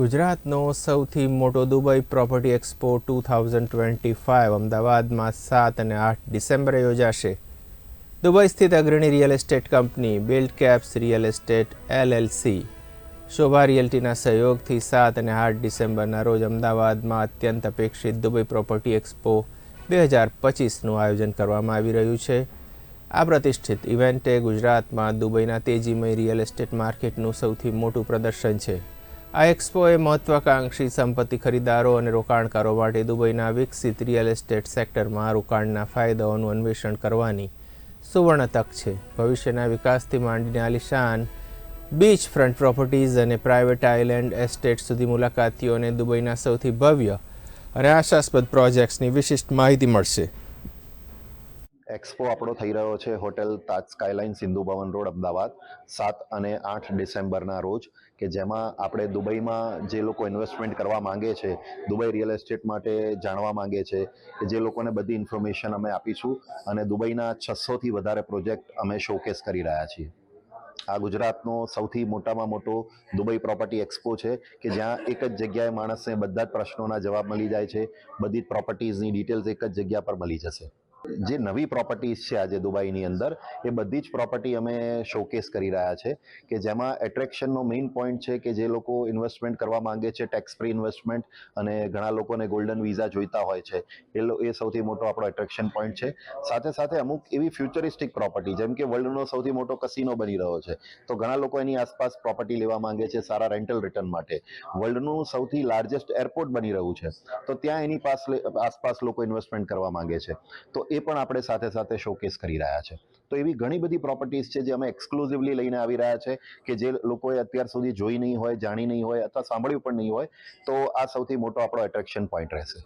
ગુજરાતનો સૌથી મોટો Dubai property expo two thousand twenty five અમદાવાદમાં સાત અને આઠ ડિસેમ્બરે યોજાશે. દુબઈ સ્થિત અગ્રણી real estate company build caps real estate LLC Sobha રિયલ્ટીના સહયોગથી સાત અને આઠ ડિસેમ્બરના રોજ અમદાવાદમાં અત્યંત અપેક્ષિત દુબઈ પ્રોપર્ટી એક્સપો બે હજાર પચીસનું આયોજન કરવામાં આવી રહ્યું છે. આ પ્રતિષ્ઠિત ઇવેન્ટે ગુજરાતમાં દુબઈના તેજીમય રિયલ એસ્ટેટ માર્કેટનું સૌથી મોટું પ્રદર્શન છે. આ એક્સપોએ મહત્વાકાંક્ષી સંપત્તિ ખરીદારો અને રોકાણકારો માટે દુબઈના વિકસિત રિયલ એસ્ટેટ સેક્ટરમાં રોકાણના ફાયદાઓનું અન્વેષણ કરવાની સુવર્ણ તક છે. ભવિષ્યના વિકાસથી માંડીને આલિશાન બીચ ફ્રન્ટ પ્રોપર્ટીઝ અને પ્રાઇવેટ આઇલેન્ડ એસ્ટેટ સુધી મુલાકાતીઓને દુબઈના સૌથી ભવ્ય અને આશાસ્પદ પ્રોજેક્ટ્સની વિશિષ્ટ માહિતી મળશે. એક્સપો આપણો થઈ રહ્યો છે, hotel Taj skyline Sindhu Bhavan road, Ahmedabad. સાત અને આઠ ડિસેમ્બરના રોજ કે જેમાં આપણે દુબઈમાં જે લોકો ઇન્વેસ્ટમેન્ટ કરવા માંગે છે, દુબઈ રિયલ એસ્ટેટ માટે જાણવા માંગે છે, કે જે લોકોને બધી ઇન્ફોર્મેશન અમે આપીશું અને દુબઈના છસોથી વધારે પ્રોજેક્ટ અમે શોકેસ કરી રહ્યા છીએ. આ ગુજરાતનો સૌથી મોટામાં મોટો દુબઈ પ્રોપર્ટી એક્સપો છે કે જ્યાં એક જ જગ્યાએ માણસને બધા જ પ્રશ્નોના જવાબ મળી જાય છે, બધી જ પ્રોપર્ટીઝની ડિટેલ્સ એક જ જગ્યા પર મળી જશે. જે નવી પ્રોપર્ટીઝ છે આજે દુબઈની અંદર, એ બધી જ પ્રોપર્ટી અમે શોકેસ કરી રહ્યા છે કે જેમાં એટ્રેક્શનનો મેઇન પોઈન્ટ છે કે જે લોકો ઇન્વેસ્ટમેન્ટ કરવા માંગે છે ટેક્સ ફ્રી ઇન્વેસ્ટમેન્ટ અને ઘણા લોકોને ગોલ્ડન વિઝા જોઈતા હોય છે, એ એ સૌથી મોટો આપણો એટ્રેક્શન પોઈન્ટ છે. સાથે સાથે અમુક એવી ફ્યુચરિસ્ટિક પ્રોપર્ટી જેમ કે વર્લ્ડનો સૌથી મોટો કસીનો બની રહ્યો છે, તો ઘણા લોકો એની આસપાસ પ્રોપર્ટી લેવા માંગે છે સારા રેન્ટલ રિટર્ન માટે. વર્લ્ડનું સૌથી લાર્જેસ્ટ એરપોર્ટ બની રહ્યું છે, તો ત્યાં એની પાસ આસપાસ લોકો ઇન્વેસ્ટમેન્ટ કરવા માંગે છે. તો એ પણ આપણે સાથે સાથે શોકેસ કરી રહ્યા છે. તો એવી ઘણી બધી પ્રોપર્ટીઝ છે જે અમે એક્સક્લુઝિવલી લઈને આવી રહ્યા છે કે જે લોકોએ અત્યાર સુધી જોઈ નહીં હોય, જાણી નહીં હોય અથવા સાંભળ્યું પણ નહીં હોય, તો આ સૌથી મોટો આપણો એટ્રેક્શન પોઈન્ટ રહેશે.